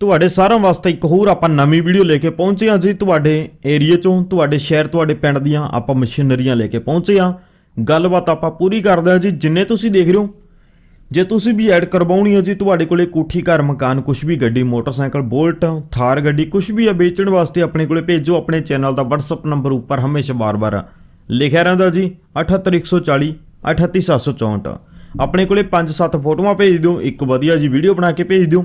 ਤੁਹਾਡੇ ਸਾਰਿਆਂ ਵਾਸਤੇ ਇੱਕ ਹੋਰ ਆਪਾਂ ਨਵੀਂ ਵੀਡੀਓ ਲੈ ਕੇ ਪਹੁੰਚੇ ਹਾਂ ਜੀ। ਤੁਹਾਡੇ ਏਰੀਆ ਚੋਂ, ਤੁਹਾਡੇ ਸ਼ਹਿਰ, ਤੁਹਾਡੇ ਪਿੰਡ ਦੀਆਂ ਆਪਾਂ ਮਸ਼ੀਨਰੀਆਂ ਲੈ ਕੇ ਪਹੁੰਚੇ ਹਾਂ। ਗੱਲਬਾਤ ਆਪਾਂ ਪੂਰੀ ਕਰਦੇ ਹਾਂ ਜੀ। ਜਿੰਨੇ ਤੁਸੀਂ ਦੇਖ ਰਹੇ ਹੋ, ਜੇ ਤੁਸੀਂ ਵੀ ਐਡ ਕਰਵਾਉਣੀ ਹੈ ਜੀ, ਤੁਹਾਡੇ ਕੋਲੇ ਕੋਠੀ, ਘਰ, ਮਕਾਨ ਕੁਝ ਵੀ ਗੱਡੀ, ਮੋਟਰਸਾਈਕਲ, ਬੋਲਟ, ਥਾਰ ਗੱਡੀ ਕੁਝ ਵੀ ਆ ਵੇਚਣ ਵਾਸਤੇ ਆਪਣੇ ਕੋਲੇ ਭੇਜੋ। ਆਪਣੇ ਚੈਨਲ ਦਾ WhatsApp ਨੰਬਰ ਉੱਪਰ ਹਮੇਸ਼ਾ ਵਾਰ ਵਾਰ ਲਿਖਿਆ ਰਹਿੰਦਾ ਜੀ। 78140 38764 ਆਪਣੇ ਕੋਲੇ 5-7 ਫੋਟੋਆਂ ਭੇਜ ਦਿਓ। ਇੱਕ ਵਧੀਆ ਜੀ ਵੀਡੀਓ ਬਣਾ ਕੇ ਭੇਜ ਦਿਓ।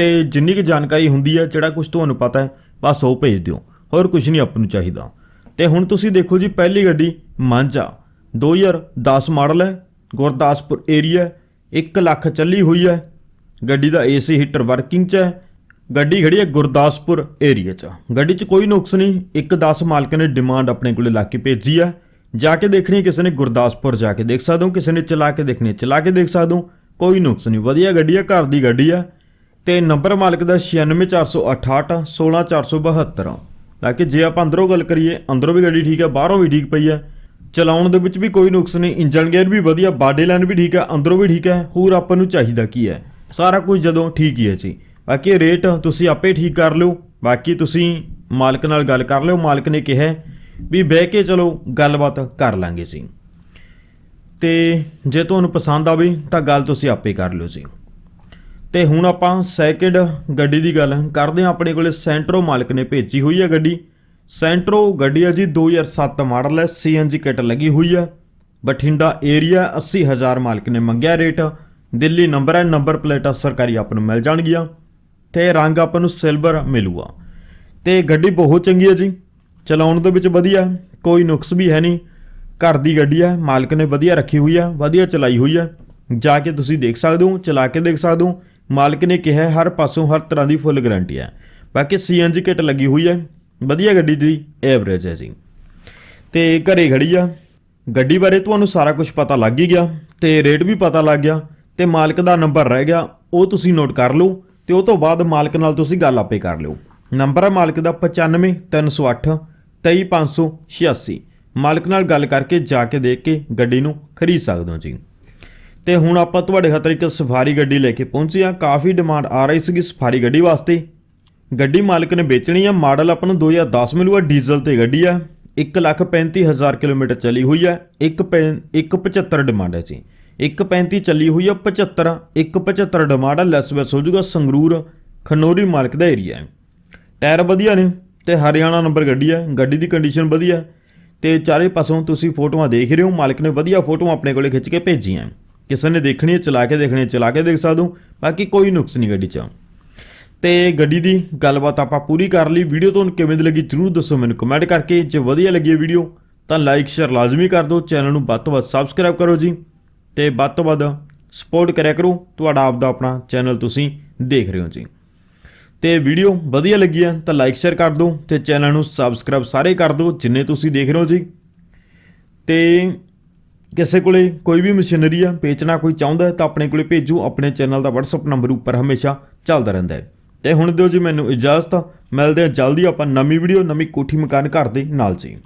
ਤੇ ਜਿੰਨੀ ਕੁ ਜਾਣਕਾਰੀ ਹੁੰਦੀ ਹੈ, ਜਿਹੜਾ ਕੁਝ ਤੁਹਾਨੂੰ ਪਤਾ ਹੈ, ਬਸ ਉਹ ਭੇਜ ਦਿਓ। ਹੋਰ ਕੁਝ ਨਹੀਂ ਆਪਾਂ ਨੂੰ ਚਾਹੀਦਾ। ਤੇ ਹੁਣ ਤੁਸੀਂ ਦੇਖੋ ਜੀ, ਪਹਿਲੀ ਗੱਡੀ ਮਾਂਝਾ। 2010 ਮਾਡਲ ਹੈ, ਗੁਰਦਾਸਪੁਰ ਏਰੀਆ 1 ਲੱਖ ਚੱਲੀ ਹੋਈ ਹੈ। ਗੱਡੀ ਦਾ ਏਸੀ ਹੀਟਰ ਵਰਕਿੰਗ 'ਚ ਹੈ। ਗੱਡੀ ਖੜੀ ਹੈ ਗੁਰਦਾਸਪੁਰ ਏਰੀਆ 'ਚ। ਗੱਡੀ 'ਚ ਕੋਈ ਨੁਕਸ ਨਹੀਂ 110 ਮਾਲਕ ਨੇ ਡਿਮਾਂਡ ਆਪਣੇ ਕੋਲੇ ਲਾ ਕੇ ਭੇਜੀ ਹੈ। ਜਾ ਕੇ ਦੇਖਣੀ ਕਿਸੇ ਨੇ ਗੁਰਦਾਸਪੁਰ ਜਾ ਕੇ ਦੇਖ ਸਕਦੇ ਹੋ, ਕਿਸੇ ਨੇ ਚਲਾ ਕੇ ਦੇਖਣੀ ਚਲਾ ਕੇ ਦੇਖ ਸਕਦੇ ਹੋ, ਕੋਈ ਨੁਕਸ ਨਹੀਂ। ਵਧੀਆ ਗੱਡੀ ਹੈ, ਘਰ ਦੀ ਗੱਡੀ ਹੈ। ਤੇ ਨੰਬਰ ਮਾਲਕ ਦਾ 96468 16472 ਤਾਂ ਕਿ ਜੇ ਆਪਾਂ ਅੰਦਰੋਂ ਗੱਲ ਕਰੀਏ, ਅੰਦਰੋਂ ਵੀ ਗੱਡੀ ਠੀਕ ਹੈ ਬਾਹਰੋਂ ਵੀ ਠੀਕ ਪਈ ਹੈ ਚਲਾਉਣ ਦੇ ਵਿੱਚ ਵੀ ਕੋਈ ਨੁਕਸ ਨਹੀਂ ਇੰਜਨ ਗੇਅਰ ਵੀ ਵਧੀਆ, ਬਾਡੀ ਲਾਈਨ ਵੀ ਠੀਕ ਹੈ ਅੰਦਰੋਂ ਵੀ ਠੀਕ ਹੈ ਹੋਰ ਆਪਾਂ ਨੂੰ ਚਾਹੀਦਾ ਕੀ ਹੈ ਸਾਰਾ ਕੁਝ ਜਦੋਂ ਠੀਕ ਹੀ ਹੈ ਜੀ। ਬਾਕੀ ਰੇਟ ਤੁਸੀਂ ਆਪੇ ਠੀਕ ਕਰ ਲਿਓ। ਬਾਕੀ ਤੁਸੀਂ ਮਾਲਕ ਨਾਲ ਗੱਲ ਕਰ ਲਿਓ। ਮਾਲਕ ਨੇ ਕਿਹਾ ਵੀ ਬਹਿ ਕੇ ਚਲੋ ਗੱਲਬਾਤ ਕਰ ਲਾਂਗੇ ਜੀ। ਤੇ ਜੇ ਤੁਹਾਨੂੰ ਪਸੰਦ ਆਵੇ ਤਾਂ ਗੱਲ ਤੁਸੀਂ ਆਪੇ ਕਰ ਲਿਓ ਜੀ। ਤੇ ਹੁਣ ਆਪਾਂ ਸੈਕਿੰਡ ਗੱਡੀ ਦੀ ਗੱਲ ਕਰਦੇ ਹਾਂ। ਆਪਣੇ ਕੋਲੇ ਸੈਂਟਰੋ ਮਾਲਕ ਨੇ ਭੇਜੀ ਹੋਈ ਹੈ ਗੱਡੀ। ਸੈਂਟਰੋ ਗੱਡੀ ਹੈ ਜੀ 2007 ਮਾਡਲ ਹੈ ਸੀਐਨਜੀ ਕਿਟ ਲੱਗੀ ਹੋਈ ਹੈ ਬਠਿੰਡਾ ਏਰੀਆ 80000 ਮਾਲਕ ਨੇ ਮੰਗਿਆ ਰੇਟ। ਦਿੱਲੀ ਨੰਬਰ ਹੈ ਨੰਬਰ ਪਲੇਟਾਂ ਸਰਕਾਰੀ ਆਪਾਂ ਨੂੰ ਮਿਲ ਜਾਣਗੀਆਂ। ਤੇ ਰੰਗ ਆਪਾਂ ਨੂੰ ਸਿਲਵਰ ਮਿਲੂਗਾ। ਤੇ ਗੱਡੀ ਬਹੁਤ ਚੰਗੀ ਹੈ ਜੀ। ਚਲਾਉਣ ਦੇ ਵਿੱਚ ਵਧੀਆ, ਕੋਈ ਨੁਕਸ ਵੀ ਹੈ ਨਹੀਂ। ਘਰ ਦੀ ਗੱਡੀ ਹੈ ਮਾਲਕ ਨੇ ਵਧੀਆ ਰੱਖੀ ਹੋਈ ਹੈ ਵਧੀਆ ਚਲਾਈ ਹੋਈ ਹੈ ਜਾ ਕੇ ਤੁਸੀਂ ਦੇਖ ਸਕਦੇ ਹੋ, ਚਲਾ ਕੇ ਦੇਖ ਸਕਦੇ ਹੋ। ਮਾਲਕ ਨੇ ਕਿਹਾ, ਹਰ ਪਾਸੋਂ ਹਰ ਤਰ੍ਹਾਂ ਦੀ ਫੁੱਲ ਗਾਰੰਟੀ ਹੈ। ਬਾਕੀ ਸੀਐਨਜੀ ਕਿਟ ਲੱਗੀ ਹੋਈ ਹੈ। ਵਧੀਆ ਗੱਡੀ ਦੀ ਐਵਰੇਜ ਹੈ ਜੀ। ਤੇ ਘਰੇ ਖੜੀ ਆ। ਗੱਡੀ ਬਾਰੇ ਤੁਹਾਨੂੰ ਸਾਰਾ ਕੁਝ ਪਤਾ ਲੱਗ ਹੀ ਗਿਆ ਤੇ ਰੇਟ ਵੀ ਪਤਾ ਲੱਗ ਗਿਆ ਤੇ ਮਾਲਕ ਦਾ ਨੰਬਰ ਰਹਿ ਗਿਆ। ਉਹ ਤੁਸੀਂ ਨੋਟ ਕਰ ਲਓ ਤੇ ਉਹ ਤੋਂ ਬਾਅਦ ਮਾਲਕ ਨਾਲ ਤੁਸੀਂ ਗੱਲ ਆਪੇ ਕਰ ਲਿਓ। ਨੰਬਰ ਹੈ ਮਾਲਕ ਦਾ 95308 23586 ਮਾਲਕ ਨਾਲ ਗੱਲ ਕਰਕੇ ਜਾ ਕੇ ਦੇਖ ਕੇ ਗੱਡੀ ਨੂੰ ਖਰੀਦ ਸਕਦੇ ਹੋ ਜੀ। ਤੇ ਹੁਣ ਆਪਾਂ ਤੁਹਾਡੇ ਖਾਤਰ ਇੱਕ ਸਫਾਰੀ ਗੱਡੀ ਲੈ ਕੇ ਪਹੁੰਚੇ ਆ ਕਾਫੀ ਡਿਮਾਂਡ ਆ ਰਹੀ ਸੀਗੀ ਸਫਾਰੀ ਗੱਡੀ ਵਾਸਤੇ। ਗੱਡੀ ਮਾਲਕ ਨੇ ਵੇਚਣੀ ਆ। ਮਾਡਲ ਆਪਾਂ ਨੂੰ 2010 ਮਿਲੂਗਾ। ਡੀਜ਼ਲ ਤੇ ਗੱਡੀ ਆ। 135000 ਕਿਲੋਮੀਟਰ ਚੱਲੀ ਹੋਈ ਆ। 175 ਡਿਮਾਂਡ ਹੈ ਜੀ। 135 ਚੱਲੀ ਹੋਈ ਆ। 75 175 ਡਿਮਾਂਡ ਆ। ਲੈਸ ਵੈਸ ਹੋ ਜਾਊਗਾ। ਸੰਗਰੂਰ, ਖਨੋਰੀ ਮਾਲਕ ਦਾ ਏਰੀਆ ਹੈ। ਟਾਇਰ ਵਧੀਆ ਨੇ ਤੇ ਹਰਿਆਣਾ ਨੰਬਰ ਗੱਡੀ ਹੈ ਗੱਡੀ ਦੀ ਕੰਡੀਸ਼ਨ ਵਧੀਆ। ਹੈ ਤੇ ਚਾਰੇ ਪਾਸੋਂ ਤੁਸੀਂ ਫੋਟੋਆਂ ਦੇਖ ਰਹੇ ਹੋ। ਮਾਲਕ ਨੇ ਵਧੀਆ ਫੋਟੋਆਂ ਆਪਣੇ ਕੋਲੇ ਖਿੱਚ ਕੇ ਭੇਜੀਆਂ। ਕਿਸੇ ਨੇ ਦੇਖਣੀ ਹੈ, ਚਲਾ ਕੇ ਦੇਖਣੀ ਹੈ, ਚਲਾ ਕੇ ਦੇਖ ਸਕਦੇ ਹੋ। ਬਾਕੀ ਕੋਈ ਨੁਕਸ ਨਹੀਂ ਗੱਡੀ 'ਚ ਤੇ ਗੱਡੀ ਦੀ ਗੱਲਬਾਤ ਆਪਾਂ ਪੂਰੀ ਕਰ ਲਈ। ਵੀਡੀਓ ਤੁਹਾਨੂੰ ਕਿਵੇਂ ਦੀ ਲੱਗੀ ਜਰੂਰ ਦੱਸੋ ਮੈਨੂੰ ਕਮੈਂਟ ਕਰਕੇ। ਜੇ ਵਧੀਆ ਲੱਗੀ ਵੀਡੀਓ, ਤਾਂ ਲਾਈਕ ਸ਼ੇਅਰ ਲਾਜ਼ਮੀ ਕਰ ਦਿਓ। ਚੈਨਲ ਨੂੰ ਵੱਧ ਤੋਂ ਵੱਧ ਸਬਸਕ੍ਰਾਈਬ ਕਰੋ ਜੀ। ਤੇ ਵੱਧ ਤੋਂ ਵੱਧ ਸਪੋਰਟ ਕਰਿਆ ਕਰੋ। ਤੁਹਾਡਾ ਆਪਦਾ ਆਪਣਾ ਚੈਨਲ ਤੁਸੀਂ ਦੇਖ ਰਹੇ ਹੋ ਜੀ। ਤੇ ਵੀਡੀਓ ਵਧੀਆ ਲੱਗੀ ਹੈ, ਤਾਂ ਲਾਈਕ ਸ਼ੇਅਰ ਕਰ ਦਿਓ। ਤੇ ਚੈਨਲ ਨੂੰ ਸਬਸਕ੍ਰਾਈਬ ਸਾਰੇ ਕਰ ਦਿਓ, ਜਿੰਨੇ ਤੁਸੀਂ ਦੇਖ ਰਹੇ ਹੋ ਜੀ। ਤੇ ਕਿਸੇ ਕੋਲੇ ਕੋਈ ਵੀ ਮਸ਼ੀਨਰੀ ਆ, ਵੇਚਣਾ ਕੋਈ ਚਾਹੁੰਦਾ ਤਾਂ ਆਪਣੇ ਕੋਲੇ ਭੇਜੋ। ਆਪਣੇ ਚੈਨਲ ਦਾ WhatsApp ਨੰਬਰ ਉੱਪਰ ਹਮੇਸ਼ਾ ਚੱਲਦਾ ਰਹਿੰਦਾ ਹੈ। ਤੇ ਹੁਣ ਦਿਓ ਜੀ ਮੈਨੂੰ ਇਜਾਜ਼ਤ। ਮਿਲਦੇ ਆ ਜਲਦੀ ਆਪਾਂ ਨਵੀਂ ਵੀਡੀਓ ਨਵੀਂ ਕੋਠੀ ਮਕਾਨ ਘਰ ਦੇ ਨਾਲ ਜੀ।